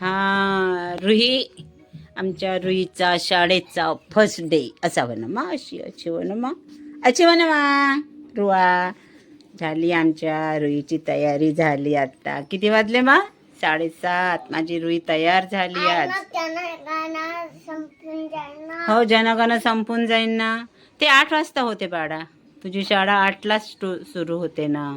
हा रुही आमच्या रुईचा शाळेचा फर्स्ट डे असावा ना मा अशी अशी हो ना मा अशी हो ना मा रुआ झाली आमच्या रुईची तयारी झाली आता किती वाजले मा? साडेसात. माझी रुई तयार झाली आज. हो जनगण संपून जाईन ना. ते आठ वाजता होते बाळा. तुझी शाळा आठलाच सुरू होते ना.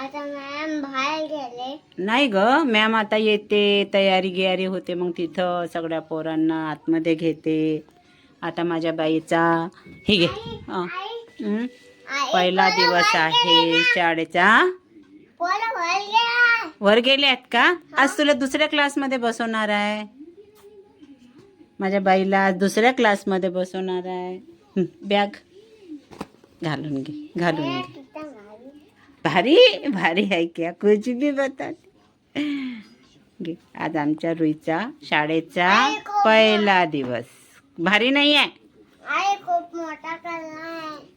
आता मॅम बाहेर गेले. नाही ग मॅम आता येते तयारी गियारी होते मग तिथं सगळ्या पोरांना आतमध्ये घेते. आता माझ्या बाईचा हे घे. हं. पहिला दिवस आहे शाळेचा. पोला बाहेर गेला वर गेले आहेत का आज तुला दुसऱ्या क्लासमध्ये बसवणार आहे. माझ्या बाईला आज दुसऱ्या क्लासमध्ये बसवणार आहे. हं, बॅग घालून घे घालून घे. भारी भारी आहे क्या कुछ भी बतात आज आमच्या रुईचा शाळेचा पहिला दिवस. भारी नाही आहे? खूप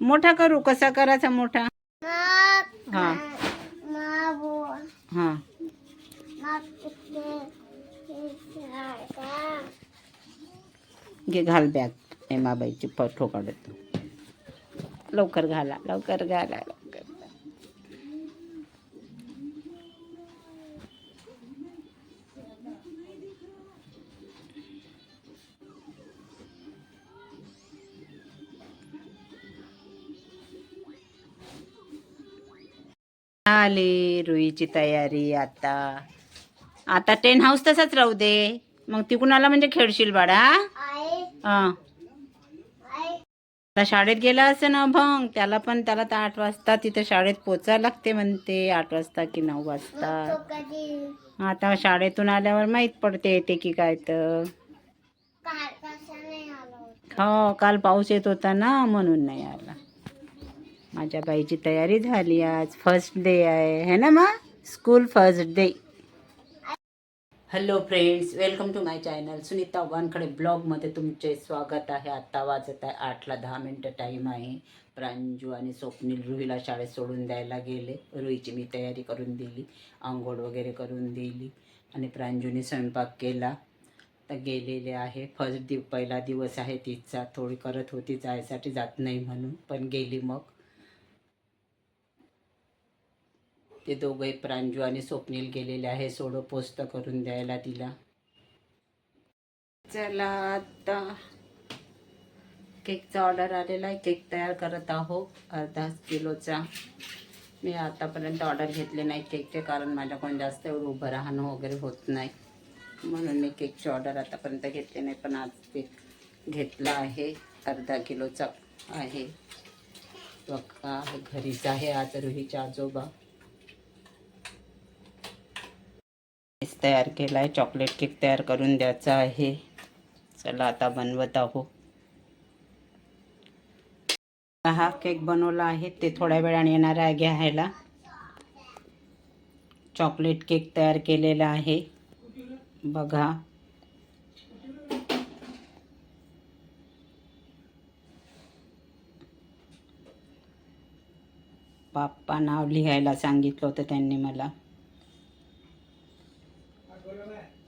मोठा करू कसा करायचा मोठा? हा. बो- हा. घे घाल बॅग. एमाबाईची फोटो काढतो. लवकर घाला लवकर घाला. आली रुईची तयारी आता. आता टेन हाऊस तसाच राहू दे. मग तिकून आला म्हणजे खेळशील बाळा? हा. आता शाळेत गेला असं ना भंग त्याला पण त्याला तर आठ वाजता तिथं शाळेत पोचायला लागते म्हणते. आठ वाजता की नऊ वाजता? आता शाळेतून आल्यावर माहीत पडते येते की काय तर. हो काल पाऊस येत होता ना म्हणून नाही आला. माझ्या बाईची तयारी झाली आज. फर्स्ट डे आहे. है ना मा? School first day hello friends welcome to my channel Sunita Wankhade ब्लॉगमध्ये तुमचे स्वागत आहे. आत्ता वाजत आहे. आठला दहा मिनटं टाईम आहे. प्रांजू आणि स्वप्नील रुहीला शाळेत सोडून द्यायला गेले. रुहीची मी तयारी करून दिली. आंघोळ वगैरे करून दिली. आणि प्रांजूने स्वयंपाक केला. तर गेलेले आहे. फर्स्ट दिव पहिला दिवस आहे तिचा. थोडी करत होती. जायसाठी जात नाही म्हणून. पण गेली मग. ते दोघे प्रांजू आणि स्वप्नील गेलेले आहे. सोडो पोस्त करून द्यायला तिला. चला आता केकचा ऑर्डर आलेला आहे. केक तयार करत आहो अर्धा किलोचा. मी आतापर्यंत ऑर्डर घेतले नाही केकचे कारण माझ्याकडून जास्त एवढं उभं राहणं वगैरे होत नाही. म्हणून मी केकची ऑर्डर आतापर्यंत घेतले नाही पण आज केक घेतला आहे. अर्धा किलोचा आहे. बघा घरीच आहे आज रोहीच्या आजोबा केक तयार केला आहे चॉकलेट केक तयार करून द्यायचा आहे. चला आता बनवत आहो हा केक बनवला आहे. ते थोड्या वेळाने येणार आहे घ्यायला. चॉकलेट केक तयार केलेला आहे. बघा. बाप्पा नाव लिहायला सांगितलं होतं त्यांनी मला. Go to that.